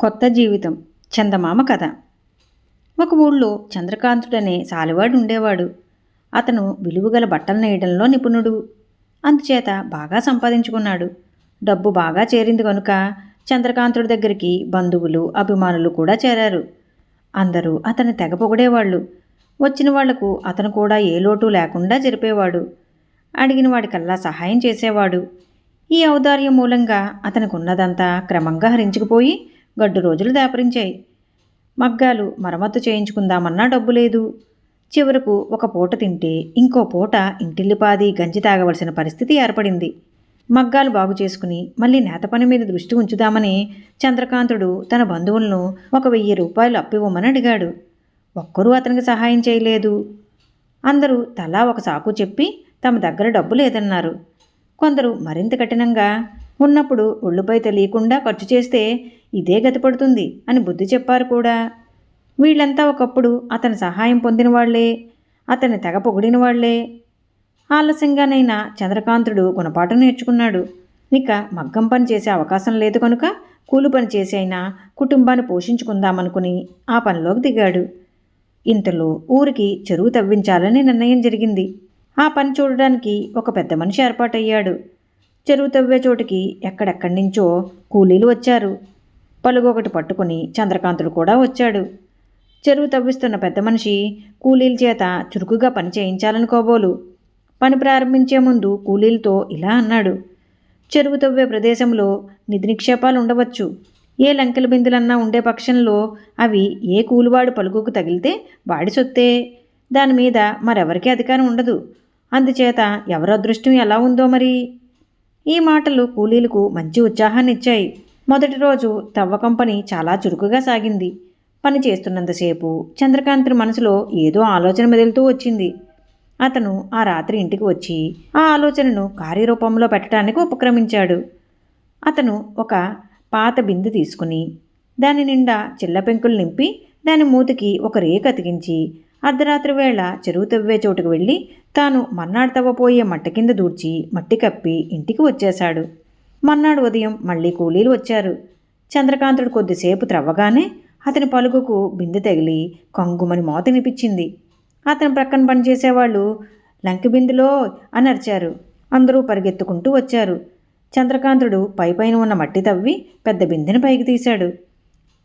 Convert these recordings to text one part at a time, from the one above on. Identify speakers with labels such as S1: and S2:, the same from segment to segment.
S1: కొత్త జీవితం చందమామ కథ. ఒక ఊళ్ళో చంద్రకాంతుడనే సాలివాడు ఉండేవాడు. అతను విలువగల బట్టలు నేయడంలో నిపుణుడు. అందుచేత బాగా సంపాదించుకున్నాడు. డబ్బు బాగా చేరింది కనుక చంద్రకాంతుడి దగ్గరికి బంధువులు అభిమానులు కూడా చేరారు. అందరూ అతన్ని తెగ పొగిడేవాళ్ళు. వచ్చిన వాళ్ళకు అతను కూడా ఏ లోటు లేకుండా జరిపేవాడు. అడిగిన వాడికల్లా సహాయం చేసేవాడు. ఈ ఔదార్యం మూలంగా అతనికి ఉన్నదంతా క్రమంగా హరించుకుపోయి గడ్డు రోజులు దాపరించాయి. మగ్గాలు మరమ్మతు చేయించుకుందామన్నా డబ్బు లేదు. చివరకు ఒక పూట తింటే ఇంకో పూట ఇంటిల్లిపాది గంజి తాగవలసిన పరిస్థితి ఏర్పడింది. మగ్గాలు బాగు చేసుకుని మళ్ళీ నేత పని మీద దృష్టి ఉంచుదామని చంద్రకాంతుడు తన బంధువులను ఒక వెయ్యి రూపాయలు అప్పివ్వమని అడిగాడు. ఒక్కరూ అతనికి సహాయం చేయలేదు. అందరూ తలా ఒక సాకు చెప్పి తమ దగ్గర డబ్బు లేదన్నారు. కొందరు మరింత కఠినంగా ఉన్నప్పుడు ఒళ్ళుపై తెలియకుండా ఖర్చు చేస్తే ఇదే గతిపడుతుంది అని బుద్ధి చెప్పారు కూడా. వీళ్ళంతా ఒకప్పుడు అతని సహాయం పొందిన వాళ్ళే అతన్ని తెగ పొగిడిన వాళ్ళే ఆలస్యంగానైనా చంద్రకాంతుడు గుణపాఠం నేర్చుకున్నాడు. ఇక మగ్గం పని చేసే అవకాశం లేదు కనుక కూలి పని చేసి అయినా కుటుంబాన్ని పోషించుకుందామనుకుని ఆ పనిలోకి దిగాడు. ఇంతలో ఊరికి చెరువు తవ్వించాలని నిర్ణయం జరిగింది. ఆ పని చూడడానికి ఒక పెద్ద మనిషి ఏర్పాటయ్యాడు. చెరువు తవ్వే చోటికి ఎక్కడెక్కడి నుంచో కూలీలు వచ్చారు. పలుగొకటి పట్టుకుని చంద్రకాంతుడు కూడా వచ్చాడు. చెరువు తవ్విస్తున్న పెద్ద మనిషి కూలీల చేత చురుకుగా పని చేయించాలనుకోబోలు. పని ప్రారంభించే ముందు కూలీలతో ఇలా అన్నాడు. చెరువు తవ్వే ప్రదేశంలో నిధి నిక్షేపాలు ఉండవచ్చు. ఏ లంకెల బిందులన్నా ఉండే పక్షంలో అవి ఏ కూలివాడు పలుకుకు తగిలితే వాడి సొత్తే. దాని మీద మరెవరికీ అధికారం ఉండదు. అందుచేత ఎవరి అదృష్టం ఎలా ఉందో మరి? ఈ మాటలు కూలీలకు మంచి ఉత్సాహాన్ని ఇచ్చాయి మొదటి రోజు తవ్వకం పని చాలా చురుకుగా సాగింది. పని చేస్తున్నంతసేపు చంద్రకాంతుని మనసులో ఏదో ఆలోచన మెదులుతూ వచ్చింది. అతను ఆ రాత్రి ఇంటికి వచ్చి ఆ ఆలోచనను కార్యరూపంలో పెట్టడానికి ఉపక్రమించాడు. అతను ఒక పాత బిందు తీసుకుని దాని నిండా చిల్ల పెంకులు నింపి దాని మూతికి ఒక రేకు అతికించి అర్ధరాత్రి వేళ చెరువు తవ్వే చోటుకు వెళ్ళి తాను మన్నాడు తవ్వపోయే మట్టి కింద దూడ్చి మట్టి కప్పి ఇంటికి వచ్చేశాడు. మన్నాడు ఉదయం మళ్ళీ కూలీలు వచ్చారు. చంద్రకాంతుడు కొద్దిసేపు త్రవ్వగానే అతని పలుకుకు బిందె తగిలి కొంగుమని మోతనిపించింది అతని ప్రక్కన పనిచేసేవాళ్ళు లంకి బిందులో అని అరిచారు అందరూ పరిగెత్తుకుంటూ వచ్చారు. చంద్రకాంతుడు పైపైన ఉన్న మట్టి తవ్వి పెద్ద బిందెని పైకి తీశాడు.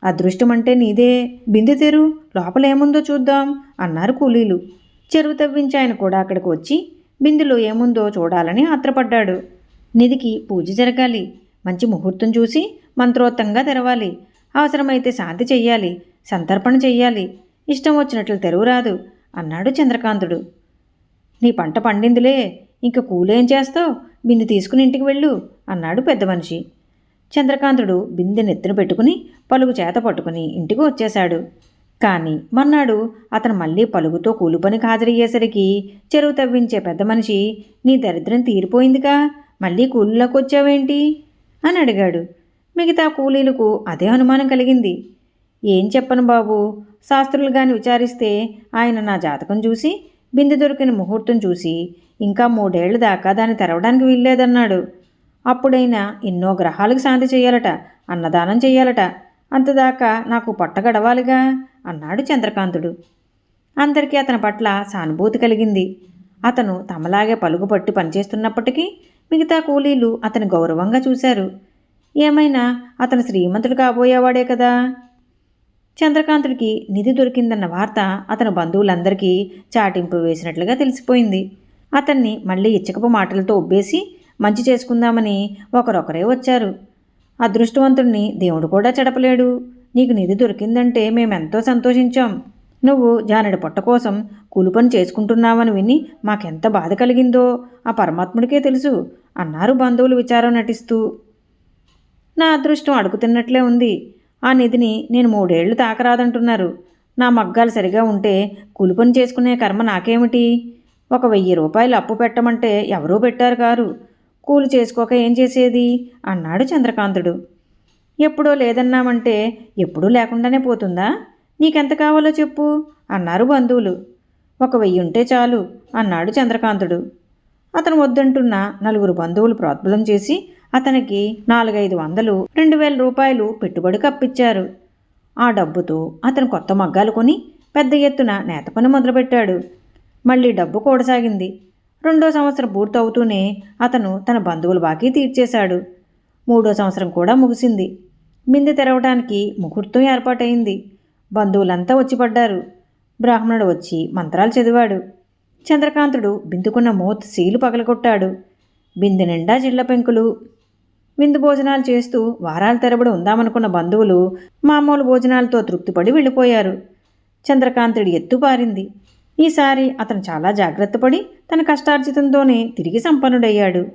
S1: అదృష్టం అంటే నీదే. బిందె తెరు లోపల ఏముందో చూద్దాం అన్నారు కూలీలు. చెరువు తవ్వించి ఆయన కూడా అక్కడికి వచ్చి బిందులో ఏముందో చూడాలని ఆత్రపడ్డాడు. నిధికి పూజ జరగాలి. మంచి ముహూర్తం చూసి మంత్రోత్తంగా తెరవాలి. అవసరమైతే శాంతి చెయ్యాలి. సంతర్పణ చెయ్యాలి. ఇష్టం వచ్చినట్లు తెరువు రాదు అన్నాడు చంద్రకాంతుడు. నీ పంట పండిందిలే. ఇంక కూలేం చేస్తావు? బిందె తీసుకుని ఇంటికి వెళ్ళు అన్నాడు పెద్ద మనిషి. చంద్రకాంతుడు బిందె నెత్తిన పెట్టుకుని పలుగు చేత పట్టుకుని ఇంటికి వచ్చేశాడు. కానీ మన్నాడు అతను మళ్ళీ పలుగుతో కూలిపనికి హాజరయ్యేసరికి చెరువు తవ్వించే పెద్ద మనిషి నీ దరిద్రం తీరిపోయిందిగా. మళ్ళీ కూలీలోకి వచ్చావేంటి అని అడిగాడు. మిగతా కూలీలకు అదే అనుమానం కలిగింది. ఏం చెప్పను బాబు? శాస్త్రులు గాని విచారిస్తే ఆయన నా జాతకం చూసి బిందె దొరికిన ముహూర్తం చూసి ఇంకా మూడేళ్ళ దాకా దాన్ని తెరవడానికి వీల్లేదన్నాడు. అప్పుడైనా ఎన్నో గ్రహాలకు శాంతి చేయాలట అన్నదానం చేయాలట అంతదాకా నాకు పొట్ట గడవాలిగా అన్నాడు చంద్రకాంతుడు. అందరికీ అతని పట్ల సానుభూతి కలిగింది. అతను తమలాగే పలుగుపట్టి పనిచేస్తున్నప్పటికీ మిగతా కూలీలు అతని గౌరవంగా చూశారు. ఏమైనా అతను శ్రీమంతుడు కాబోయేవాడే కదా? చంద్రకాంతుడికి నిధి దొరికిందన్న వార్త అతను బంధువులందరికీ చాటింపు వేసినట్లుగా తెలిసిపోయింది. అతన్ని మళ్ళీ ఇచ్చకపు మాటలతో ఒబ్బేసి మంచి చేసుకుందామని ఒకరొకరే వచ్చారు. అదృష్టవంతుడిని దేవుడు కూడా చెడపలేడు. నీకు నిధి దొరికిందంటే మేమెంతో సంతోషించాం. నువ్వు జానడి పొట్ట కోసం కూలిపని చేసుకుంటున్నావని విని మాకెంత బాధ కలిగిందో ఆ పరమాత్ముడికే తెలుసు అన్నారు బంధువులు విచారం నటిస్తూ. నా అదృష్టం అడుగుతున్నట్లే ఉంది. ఆ నిధిని నేను మూడేళ్ళు తాకరాదంటున్నారు. నా మగ్గాలు సరిగా ఉంటే కూలిపని చేసుకునే కర్మ నాకేమిటి? ఒక వెయ్యి రూపాయలు అప్పు పెట్టమంటే ఎవరూ పెట్టారు కారు. కూలి చేసుకోక ఏం చేసేది? అన్నాడు చంద్రకాంతుడు. ఎప్పుడో లేదన్నామంటే ఎప్పుడూ లేకుండానే పోతుందా? నీకెంత కావాలో చెప్పు అన్నారు బంధువులు. ఒక వెయ్యి ఉంటే చాలు అన్నాడు చంద్రకాంతుడు. అతను వద్దంటున్న నలుగురు బంధువులు ప్రోద్బలం చేసి అతనికి నాలుగైదు వందలు రెండు వేల రూపాయలు పెట్టుబడికి అప్పిచ్చారు ఆ డబ్బుతో అతను కొత్త మగ్గాలు కొని పెద్ద ఎత్తున నేత పని మొదలుపెట్టాడు. మళ్ళీ డబ్బు కూడసాగింది. రెండో సంవత్సరం పూర్తవుతూనే అతను తన బంధువుల బాకీ తీర్చేశాడు. మూడో సంవత్సరం కూడా ముగిసింది. బిందె తెరవడానికి ముహూర్తం ఏర్పాటైంది బంధువులంతా వచ్చి పడ్డారు. బ్రాహ్మణుడు వచ్చి మంత్రాలు చదివాడు. చంద్రకాంతుడు బిందుకున్న మోత్ సీలు పగలగొట్టాడు. బిందె నిండా జిళ్ళ పెంకులు. విందు భోజనాలు చేస్తూ వారాల తరబడి ఉందామనుకున్న బంధువులు మామూలు భోజనాలతో తృప్తిపడి వెళ్ళిపోయారు. చంద్రకాంతుడి ఎత్తు పారింది. ఈసారి అతను చాలా జాగ్రత్తపడి తన కష్టార్జితంతోనే తిరిగి సంపన్నుడయ్యాడు.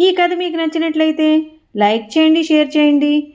S1: ఈ కథ మీకు నచ్చినట్లయితే లైక్ చేయండి షేర్ చేయండి.